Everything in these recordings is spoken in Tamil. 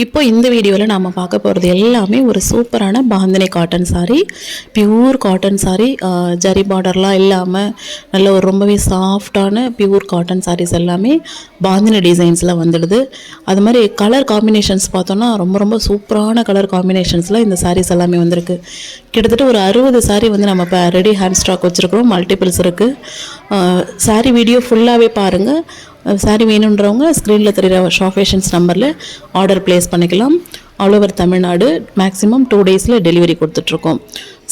இப்போ இந்த வீடியோவில் நாம் பார்க்க போகிறது எல்லாமே ஒரு சூப்பரான bandhani cotton saree pure cotton saree zari பார்டர்லாம் இல்லாமல் நல்ல ஒரு ரொம்பவே சாஃப்டான பியூர் காட்டன் சாரீஸ் எல்லாமே பாந்தினி டிசைன்ஸில் வந்துடுது. அது மாதிரி கலர் காம்பினேஷன்ஸ் பார்த்தோன்னா ரொம்ப ரொம்ப சூப்பரான கலர் காம்பினேஷன்ஸில் இந்த சாரீஸ் எல்லாமே வந்திருக்கு. கிட்டத்தட்ட ஒரு அறுபது சாரீ வந்து நம்ம இப்போ ரெடி ஹேண்ட் ஸ்டாக் வச்சுருக்கிறோம். மல்டிபிள்ஸ் இருக்குது சாரீ வீடியோ ஃபுல்லாகவே பாருங்கள் சாரி வேணுன்றவங்க ஸ்க்ரீனில் தெரிகிற ஷாஃபேஷன்ஸ் நம்பரில் ஆர்டர் ப்ளேஸ் பண்ணிக்கலாம். All over Tamil Nadu maximum two டேஸில் டெலிவரி கொடுத்துட்ருக்கோம்.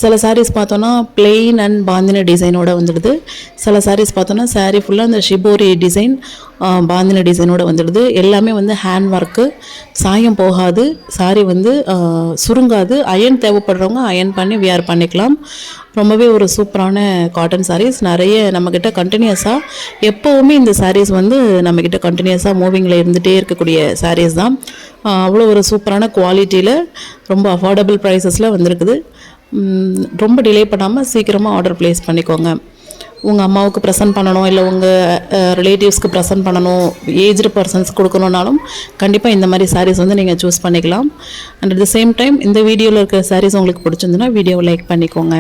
சில சாரீஸ் பார்த்தோன்னா பிளெயின் அண்ட் பாந்தின டிசைனோட வந்துடுது. சில சாரீஸ் பார்த்தோன்னா சாரீ ஃபுல்லாக அந்த ஷிபோரி டிசைன் பாந்தின டிசைனோட வந்துடுது. எல்லாமே வந்து ஹேண்ட் ஒர்க்கு சாயம் போகாது. சாரீ வந்து சுருங்காது. அயன் தேவைப்படுறவங்க அயன் பண்ணி வியர் பண்ணிக்கலாம். ரொம்பவே ஒரு சூப்பரான காட்டன் சாரீஸ் நிறைய நம்மக்கிட்ட கண்டினியூஸாக எப்போவுமே இந்த சாரீஸ் வந்து நம்மக்கிட்ட கண்டினியூஸாக மூவிங்கில் இருந்துகிட்டே இருக்கக்கூடிய சாரீஸ் தான். அவ்வளோ ஒரு சூப்பரான குவாலிட்டியில் ரொம்ப அஃபோர்டபுள் ப்ரைஸஸில் வந்திருக்குது. ரொம்ப டிலே பண்ணாமல் சீக்கிரமாக ஆர்டர் ப்ளேஸ் பண்ணிக்கோங்க. உங்கள் அம்மாவுக்கு ப்ரெசென்ட் பண்ணணும் இல்லை உங்கள் ரிலேட்டிவ்ஸ்க்கு ப்ரெசன்ட் பண்ணணும் ஏஜ்டு பர்சன்ஸ் கொடுக்கணுன்னாலும் கண்டிப்பாக இந்த மாதிரி சாரீஸ் வந்து நீங்கள் சூஸ் பண்ணிக்கலாம். And at the same time இந்த வீடியோவில் இருக்கிற சாரீஸ் உங்களுக்கு பிடிச்சிருந்துன்னா வீடியோவை லைக் பண்ணிக்கோங்க.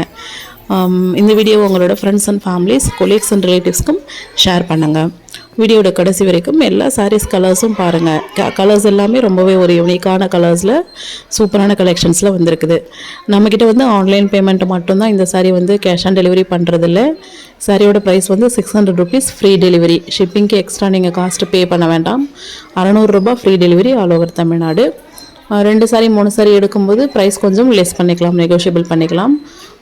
Um, இந்த வீடியோ உங்களோட friends and families colleagues and ரிலேட்டிவ்ஸ்க்கும் share பண்ணுங்கள் வீடியோட கடைசி வரைக்கும் எல்லா சாரீஸ் கலர்ஸும் பாருங்கள் க கலர்ஸ் எல்லாமே ரொம்பவே ஒரு யூனிக்கான கலர்ஸில் சூப்பரான கலெக்ஷன்ஸில் வந்திருக்குது. நம்மக்கிட்ட வந்து ஆன்லைன் பேமெண்ட் மட்டும்தான் இந்த சாரீ வந்து கேஷ் ஆன் டெலிவரி பண்ணுறதில்ல சாரியோட ப்ரைஸ் வந்து six hundred rupees free delivery ஷிப்பிங்க்கு extra நீங்கள் காஸ்ட் பே பண்ண வேண்டாம். அறநூறுரூபா free delivery all over Tamil Nadu. ரெண்டு சாரி மூணு சாரி எடுக்கும்போது ப்ரைஸ் கொஞ்சம் லெஸ் பண்ணிக்கலாம் நெகோஷியபிள் பண்ணிக்கலாம்.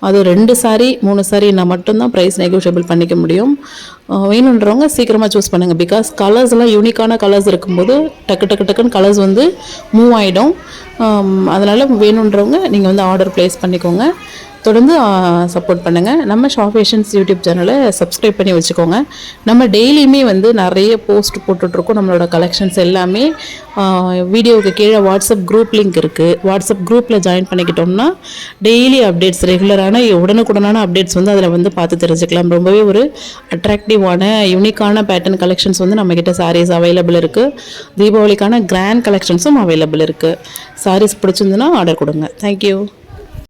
அது ரெண்டு சாரீ மூணு சாரினா மட்டும்தான் ப்ரைஸ் நெகோஷியபிள் பண்ணிக்க முடியும். வேணுன்றவங்க சீக்கிரமாக சூஸ் பண்ணுங்கள் பிகாஸ் கலர்ஸ் எல்லாம் யூனிக்கான கலர்ஸ் இருக்கும்போது டக்கு டக்கு டக்குன்னு கலர்ஸ் வந்து மூவ் ஆகிடும் அதனால் வேணுன்றவங்க நீங்கள் வந்து ஆர்டர் ப்ளேஸ் பண்ணிக்கோங்க. தொடர்ந்து சப்போர்ட் பண்ணுங்கள் நம்ம ஷாஃபேஷன்ஸ் யூடியூப் சேனலை சப்ஸ்கிரைப் பண்ணி வச்சுக்கோங்க. நம்ம டெய்லியுமே வந்து நிறைய போஸ்ட் போட்டுட்ருக்கோம். நம்மளோட கலெக்ஷன்ஸ் எல்லாமே. வீடியோவுக்கு கீழே வாட்ஸ்அப் குரூப் லிங்க் இருக்குது வாட்ஸ்அப் குரூப்பில் ஜாயின் பண்ணிக்கிட்டோம்னா டெய்லி அப்டேட்ஸ் ரெகுலரான உடனுக்குடனான அப்டேட்ஸ் வந்து அதில் வந்து பார்த்து தெரிஞ்சுக்கலாம். ரொம்பவே ஒரு அட்ராக்டிவான யூனிக்கான பேட்டர்ன் கலெக்ஷன்ஸ் வந்து நம்மக்கிட்ட சாரீஸ் அவைலபிள் இருக்குது தீபாவளிக்கான கிராண்ட் கலெக்ஷன்ஸும் அவைலபிள் இருக்குது சாரீஸ் பிடிச்சிருந்துன்னா ஆர்டர் கொடுங்க. Thank you